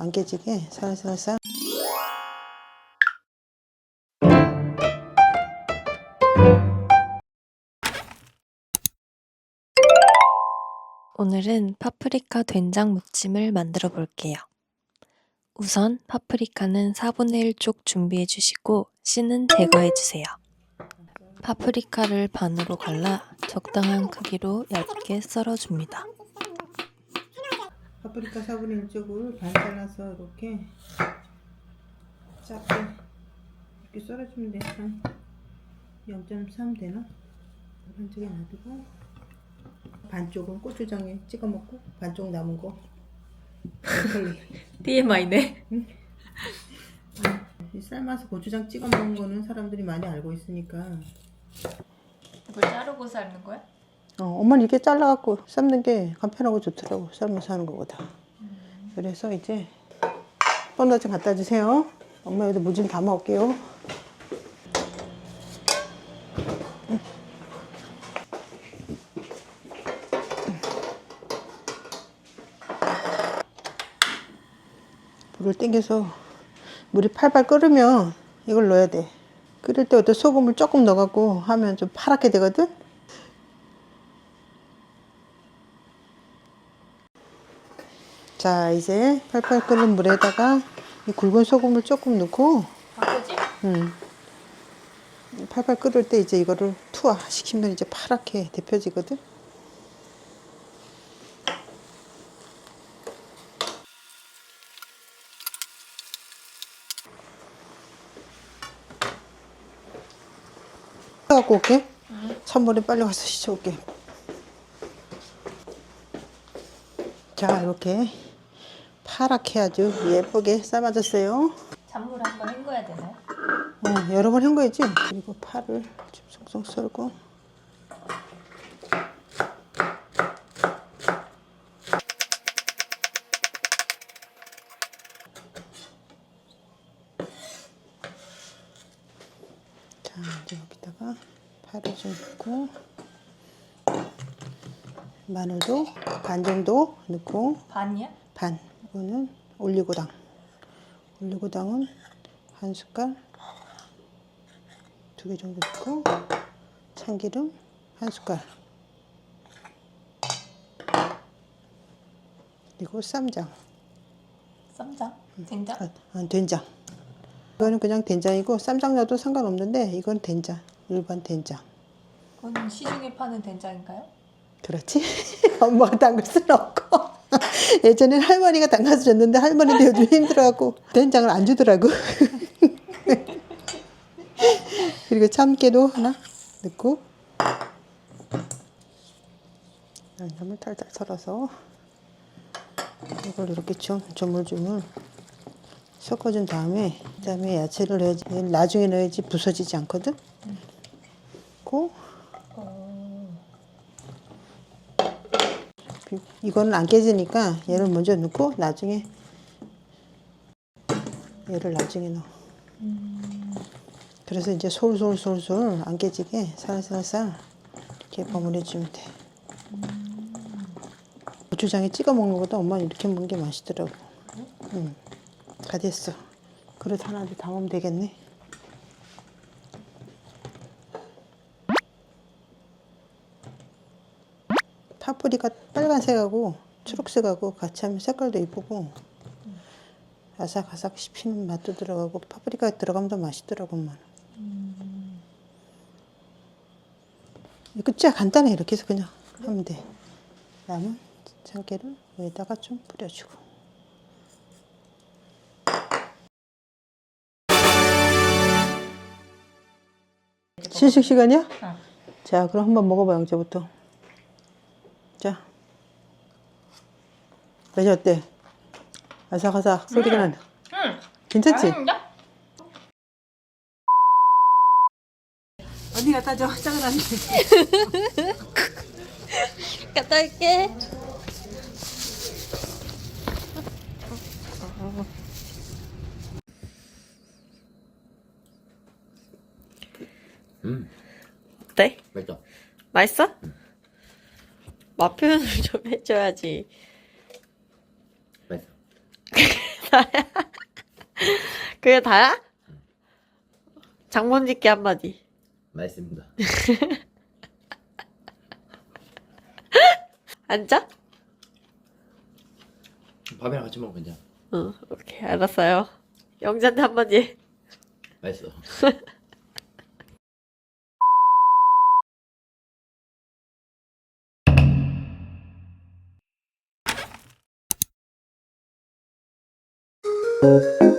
안 깨지게 살살살 오늘은 파프리카 된장 무침을 만들어 볼게요. 우선 파프리카는 4분의 1쪽 준비해 주시고 씨는 제거해 주세요. 파프리카를 반으로 갈라 적당한 크기로 얇게 썰어 줍니다. 파프리카 4분의 1쪽을 반 잘라서 이렇게 작게 이렇게 썰어주면 돼. 한 0.3 되나? 한쪽에 놔두고 반쪽은 고추장에 찍어 먹고 반쪽 남은 거. TMI네. 이 삶아서 고추장 찍어 먹는 거는 사람들이 많이 알고 있으니까 물 자르고 삶는 거야? 어, 엄마는 이렇게 잘라갖고 삶는 게 간편하고 좋더라고. 삶아서 하는 거보다. 그래서 이제 번호 좀 갖다 주세요. 엄마 여기다 물 좀 담아 올게요. 물을 땡겨서 물이 팔팔 끓으면 이걸 넣어야 돼. 끓일 때부터 소금을 조금 넣어갖고 하면 좀 파랗게 되거든 자 이제 팔팔 끓는 물에다가 이 굵은 소금을 조금 넣고 바꾸지? 음, 팔팔 끓을 때 이제 이거를 투하 시키면 이제 파랗게 데펴지거든? 갖고 올게. 찬물에 빨리 가서 씻어 올게. 자 이렇게 파랗게 아주 예쁘게 삶아졌어요. 찬물 한번 헹궈야 되나요? 어, 여러 번 헹궈야지. 그리고 파를 좀 송송 썰고. 자 이제 여기다가 파를 좀 넣고 마늘도 반 정도 넣고 반이야? 반 이거는 올리고당. 올리고당은 한 숟갈 두 개 정도 넣고 참기름 한 숟갈. 그리고 쌈장. 쌈장? 된장? 아, 아, 된장. 이거는 그냥 된장이고 쌈장 넣어도 상관없는데 이건 된장 일반 된장. 그건 시중에 파는 된장인가요? 그렇지? 엄마가 담글 수는 없고 예전엔 할머니가 담가서 줬는데 할머니도 요즘 힘들어갖고 된장을 안 주더라고. 그리고 참깨도 하나 넣고. 양념을 탈탈 썰어서 이걸 이렇게 좀 조물조물 섞어준 다음에 그다음에 야채를 넣어야지 나중에 넣어야지 부서지지 않거든? 고 이거는 안 깨지니까 얘를 먼저 넣고 나중에 얘를 나중에 넣어. 그래서 이제 솔솔솔솔 안 깨지게 살살살 이렇게 버무려 주면 돼. 고추장에 찍어 먹는 것보다 엄마는 이렇게 먹는 게 맛있더라고. 응. 다 됐어. 그릇 하나 더 담으면 되겠네. 파프리카 빨간색하고 초록색하고 같이 하면 색깔도 이쁘고 아삭아삭 씹히는 맛도 들어가고 파프리카 들어가면 더 맛있더라고 엄마 끝이야 간단해 이렇게 해서 그냥 하면 돼. 남은 참깨를 위에다가 좀 뿌려주고. 시식 시간이야? 자 그럼 한번 먹어봐 영재부터 자 맛이 어때? 아삭아삭 소리가 나네 응. 괜찮지? 맛있는데? 언니 갖다 줘 작은 언니 갔다 올게. 음, 어때? 맛있다. 맛있어? 맛 표현을 좀 해줘야지. 맛있어. 다야? 그게 다야? 장모님께 한마디. 맛있습니다. 앉아? 밥이랑 같이 먹으면 괜찮아. 응, 오케이, 알았어요. 영자한테 한마디. 맛있어. Música